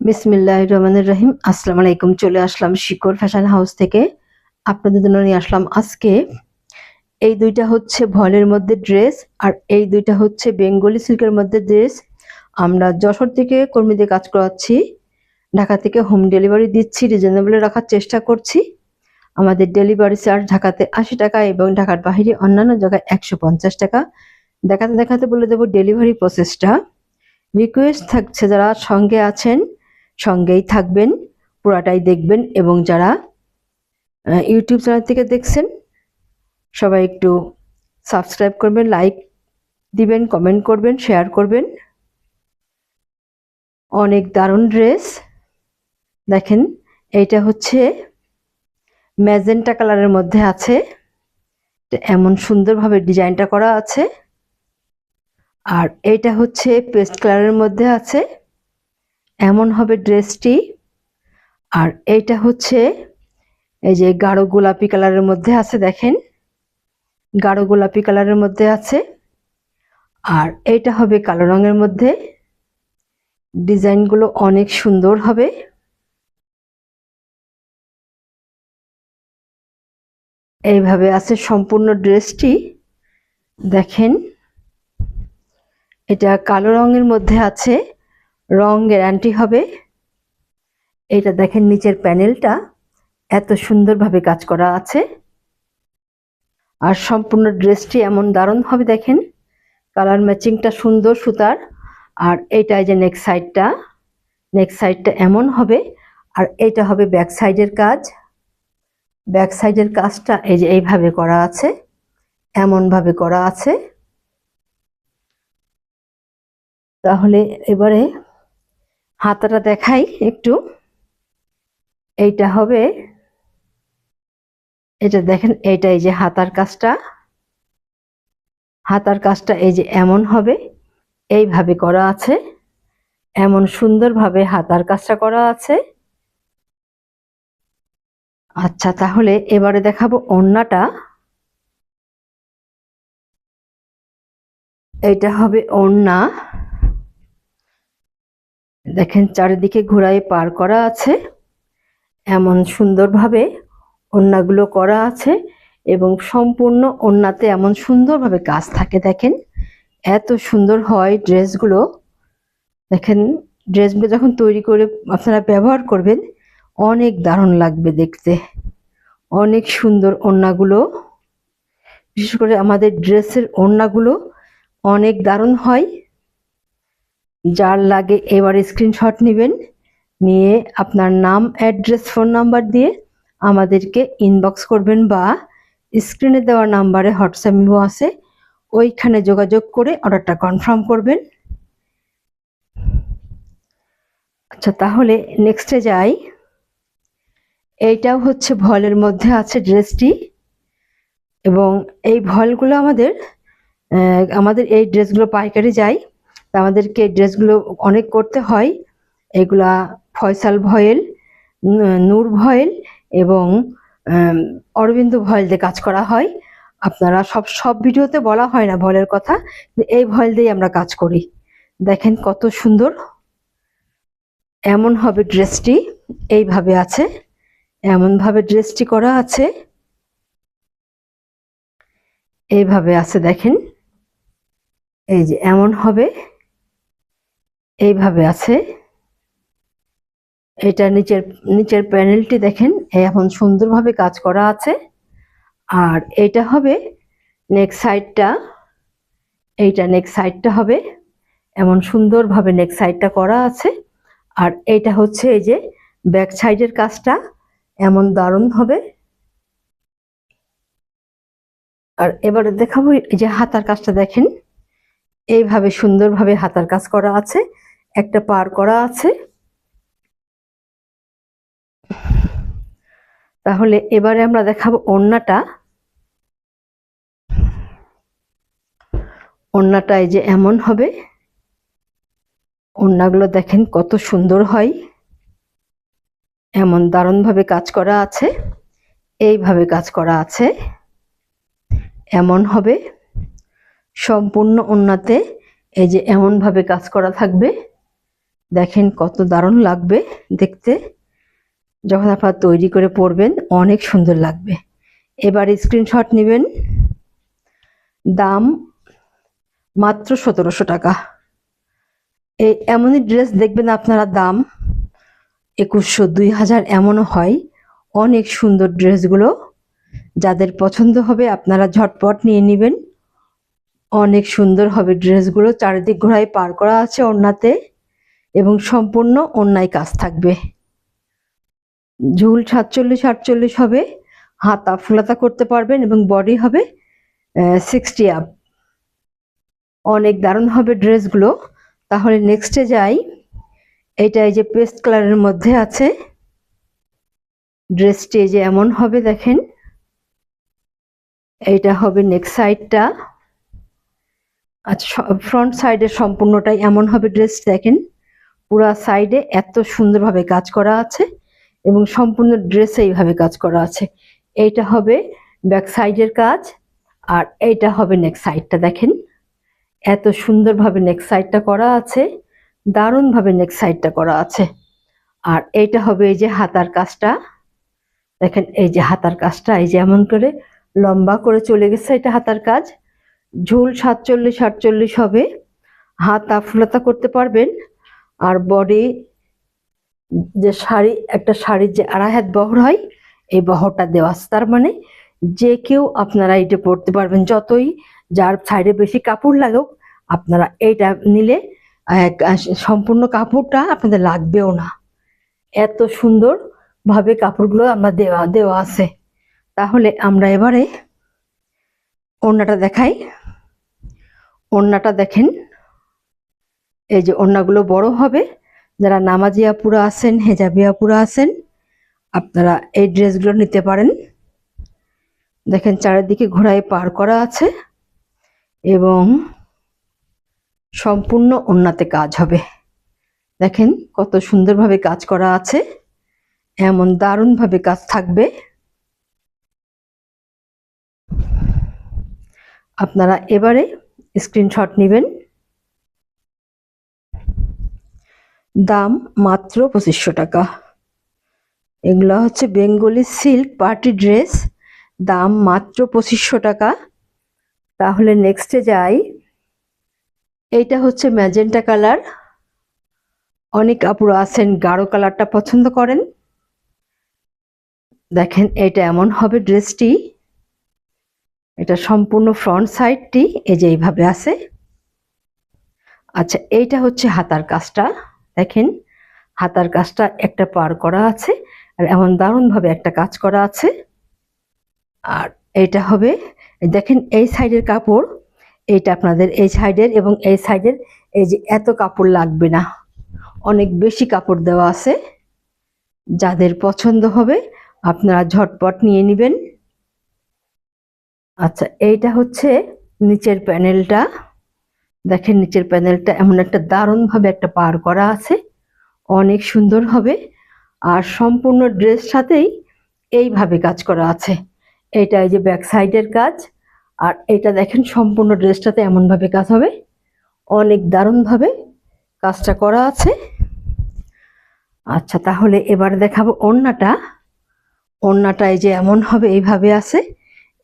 বিসমিল্লাহ রহমানুর রহিম। আসসালামু আলাইকুম চলে আসলাম শিকর ফ্যাশন হাউস থেকে। আপনাদের জন্য নিয়ে আসলাম আজকে। এই দুইটা হচ্ছে ভলের মধ্যে ড্রেস, আর এই দুইটা হচ্ছে বেঙ্গলি সিল্কের মধ্যে ড্রেস। আমরা যশোর থেকে কর্মীদের কাজ করাচ্ছি, ঢাকা থেকে হোম ডেলিভারি দিচ্ছি, রিজনেবলে রাখার চেষ্টা করছি। আমাদের ডেলিভারি চার্জ ঢাকাতে আশি টাকা এবং ঢাকার বাইরে অন্যান্য জায়গায় একশো পঞ্চাশ টাকা। দেখাতে দেখাতে বলে দেবো ডেলিভারি প্রসেসটা। রিকোয়েস্ট থাকছে যারা সঙ্গে আছেন সঙ্গেই থাকবেন, পুরাটাই দেখবেন এবং যারা ইউটিউব চ্যানেল থেকে দেখছেন, সবাই একটু সাবস্ক্রাইব করবেন লাইক দিবেন কমেন্ট করবেন শেয়ার করবেন। অনেক দারুণ ড্রেস দেখেন, এইটা হচ্ছে ম্যাজেন্টা কালারের মধ্যে আছে। এমন সুন্দরভাবে ডিজাইনটা করা আছে। আর এইটা হচ্ছে পেস্ট কালারের মধ্যে আছে। এমন হবে ড্রেসটি। আর এইটা হচ্ছে এই যে গাঢ় গোলাপি কালারের মধ্যে আছে, দেখেন। গাঢ় গোলাপি কালারের মধ্যে আছে। আর এইটা হবে কালো রঙের মধ্যে। ডিজাইনগুলো অনেক সুন্দর হবে। এইভাবে আছে সম্পূর্ণ ড্রেসটি। দেখেন, এটা কালো রঙের মধ্যে আছে। রং গ্যারান্টি হবে। এটা দেখেন নিচের প্যানেলটা এত সুন্দরভাবে কাজ করা আছে। আর সম্পূর্ণ ড্রেসটি এমন দারুণ হবে দেখেন। কালার ম্যাচিংটা সুন্দর সুতার। আর এইটা এই যে নেক সাইডটা নেক সাইডটা এমন হবে। আর এইটা হবে ব্যাক সাইডের কাজ। ব্যাক সাইডের কাজটা এই যে এইভাবে করা আছে, এমনভাবে করা আছে। তাহলে এবারে হাতাটা দেখাই একটু। এইটা হবে। এটা দেখেন এইটা এই যে হাতার কাজটা। হাতার কাজটা এই যে এমন হবে, এইভাবে করা আছে। এমন সুন্দরভাবে হাতার কাজটা করা আছে। আচ্ছা তাহলে এবারে দেখাবো ওড়নাটা এইটা হবে ওড়না দেখেন চারিদিকে ঘোড়ায় পার করা আছে। এমন সুন্দরভাবে ওড়নাগুলো করা আছে এবং সম্পূর্ণ ওড়নাতে এমন সুন্দরভাবে কাজ থাকে দেখেন। এত সুন্দর হয় ড্রেসগুলো। দেখেন ড্রেসগুলো যখন তৈরি করে আপনারা ব্যবহার করবেন, অনেক দারুণ লাগবে দেখতে। অনেক সুন্দর ওড়নাগুলো। বিশেষ করে আমাদের ড্রেসের ওড়নাগুলো অনেক দারুণ হয়। যার লাগে এবার স্ক্রিনশট নেবেন, নিয়ে আপনার নাম অ্যাড্রেস ফোন নাম্বার দিয়ে আমাদেরকে ইনবক্স করবেন বা স্ক্রিনে দেওয়া নাম্বারে হোয়াটসঅ্যাপ ইমো আছে, ওইখানে যোগাযোগ করে অর্ডারটা কনফার্ম করবেন। আচ্ছা তাহলে নেক্সটে যাই। এইটাও হচ্ছে ভলের মধ্যে আছে ড্রেসটি এবং এই ভলগুলো আমাদের আমাদের এই ড্রেসগুলো পাইকারি যায়। আমাদেরকে ড্রেসগুলো অনেক করতে হয়। এগুলা ফয়সাল ভয়েল নূর ভয়েল এবং অরবিন্দ ভয়েল দিয়ে কাজ করা হয়। আপনারা সব সব ভিডিওতে বলা হয় না ভয়েলের কথা এই ভয়েল দিয়ে আমরা কাজ করি। দেখেন কত সুন্দর। এমন হবে ড্রেসটি, এইভাবে আছে। এমনভাবে ড্রেসটি করা আছে। এইভাবে আছে দেখেন। এই যে এমন হবে। এইভাবে আছে। এটা নিচের নিচের প্যানেলটি দেখেন এখন সুন্দরভাবে কাজ করা আছে। আর এটা হবে নেক সাইডটা এইটা নেক সাইডটা হবে। এমন সুন্দরভাবে নেক সাইডটা করা আছে। আর এইটা হচ্ছে এই যে ব্যাক সাইডের কাজটা, এমন দারুণ হবে। আর এবারে দেখাবো এই যে হাতার কাজটা দেখেন। এইভাবে সুন্দরভাবে হাতার কাজ করা আছে। একটা পার করা আছে। তাহলে এবারে আমরা দেখাবো ওড়নাটা। ওড়নাটা এই যে এমন হবে। ওড়নাগুলো দেখেন কত সুন্দর হয়। এমন দারুণভাবে কাজ করা আছে। এইভাবে কাজ করা আছে। এমন হবে। সম্পূর্ণ ওড়নাতে এই যে এমনভাবে কাজ করা থাকবে। দেখেন কত দারুণ লাগবে দেখতে। যখন আপনারা তৈরি করে পরবেন, অনেক সুন্দর লাগবে। এবার স্ক্রিনশট নেবেন। দাম মাত্র সতেরোশো টাকা। এই এমনই ড্রেস দেখবেন আপনারা, দাম একুশশো দুই হাজার এমনও হয়। অনেক সুন্দর ড্রেসগুলো যাদের পছন্দ হবে আপনারা ঝটপট নিয়ে নেবেন। অনেক সুন্দর হবে ড্রেসগুলো চারিদিক ঘোড়ায় পার করা আছে ওড়নাতে। এবং সম্পূর্ণ অন্যায় কাজ থাকবে। ঝুল সাতচল্লিশ আটচল্লিশ হবে, হাতা ফুলাতা করতে পারবেন এবং বডি হবে সিক্সটি আপ অনেক দারুণ হবে ড্রেসগুলো। তাহলে নেক্সটে যাই। এটা এই যে পেস্ট কালারের মধ্যে আছে। ড্রেসটি যে এমন হবে, দেখেন। এইটা হবে নেক্সট সাইডটা আচ্ছা ফ্রন্ট সাইডের সম্পূর্ণটাই এমন হবে ড্রেস দেখেন। পুরা সাইডে এত সুন্দরভাবে কাজ করা আছে এবং সম্পূর্ণ ড্রেসে এইভাবে কাজ করা আছে। এইটা হবে ব্যাক সাইডের কাজ আর এইটা হবে নেক্সট সাইডটা দেখেন। এত সুন্দরভাবে নেক্সট সাইডটা করা আছে, দারুণভাবে নেক্সট সাইডটা করা আছে। আর এইটা হবে এই যে হাতার কাজটা। দেখেন এই যে হাতার কাজটা, এই যে এমন করে লম্বা করে চলে গেছে এটা হাতার কাজ। ঝুল সাতচল্লিশ আটচল্লিশ হবে। হাতা ফুলাতা করতে পারবেন। আর বডি যে শাড়ি, একটা শাড়ির যে আড়াই হাত বহর হয়, এই বহরটা দেওয়া আছে। তার মানে যে কেউ আপনারা এটা পরতে পারবেন। যতই যার সাইডে বেশি কাপড় লাগুক, আপনারা এইটা নিলে সম্পূর্ণ কাপড়টা আপনাদের লাগবেও না। এত সুন্দর ভাবে কাপড়গুলো আমরা দেওয়া দেওয়া আছে। তাহলে আমরা এবারে ওড়নাটা দেখাই। ওড়নাটা দেখেন। এই যে ওড়নাগুলো বড় হবে, যারা নামাজি আপুরা আছেন হেজাবি আপুরা আছেন, আপনারা এই ড্রেসগুলো নিতে পারেন। দেখেন চারিদিকে ঘোড়ায় পার করা আছে এবং সম্পূর্ণ ওড়নাতে কাজ হবে। দেখেন কত সুন্দরভাবে কাজ করা আছে, এমন দারুণভাবে কাজ থাকবে। আপনারা এবারে স্ক্রিনশট নেবেন। দাম মাত্র পঁচিশশো টাকা। এগুলো হচ্ছে বেঙ্গলি সিল্ক পার্টি ড্রেস, দাম মাত্র পঁচিশশো টাকা। তাহলে নেক্সটে যাই। এইটা হচ্ছে ম্যাজেন্টা কালার অনেক আপুরা আছেন, গাঢ় কালারটা পছন্দ করেন। দেখেন, এটা এমন হবে ড্রেসটি। এটা সম্পূর্ণ ফ্রন্ট সাইডটি এই যে এইভাবে আছে। আচ্ছা এইটা হচ্ছে হাতার কাজটা। দেখেন, হাতার কাজটা একটা পার করা আছে আর এমন দারুণভাবে একটা কাজ করা আছে। আর এইটা হবে, দেখেন এই সাইডের কাপড়, এইটা আপনাদের এই সাইডের এবং এই সাইডের, এই যে এত কাপড় লাগবে না। অনেক বেশি কাপড় দেওয়া আছে। যাদের পছন্দ হবে, আপনারা ঝটপট নিয়ে নেবেন। আচ্ছা এইটা হচ্ছে নিচের প্যানেলটা। দেখেন নিচের প্যানেলটা এমন একটা দারুণভাবে একটা পার করা আছে। অনেক সুন্দর হবে। আর সম্পূর্ণ ড্রেস সাথেই এইভাবে কাজ করা আছে। এটা এই যে ব্যাক সাইডের কাজ। আর এটা দেখেন সম্পূর্ণ ড্রেসটাতে এমনভাবে কাজ হবে। অনেক দারুণভাবে কাজটা করা আছে। আচ্ছা তাহলে এবার দেখাবো ওড়নাটা। ওড়নাটা এই যে এমন হবে, এইভাবে আছে।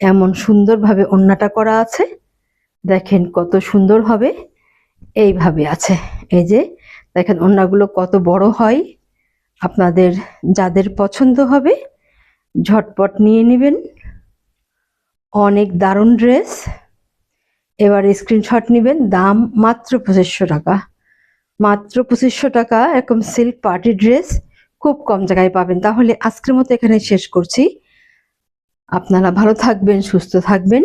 এমন সুন্দরভাবে ওড়নাটা করা আছে। দেখেন কত সুন্দর হবে। এইভাবে আছে। এই যে, দেখেন ওড়নাগুলো কত বড় হয়। আপনাদের যাদের পছন্দ হবে, ঝটপট নিয়ে নেবেন। অনেক দারুণ ড্রেস। এবার স্ক্রিনশট নেবেন, দাম মাত্র পঁচিশশো টাকা। মাত্র পঁচিশশো টাকা, এরকম সিল্ক পার্টি ড্রেস খুব কম জায়গায় পাবেন। তাহলে আজকের মতো এখানে শেষ করছি। আপনারা ভালো থাকবেন, সুস্থ থাকবেন।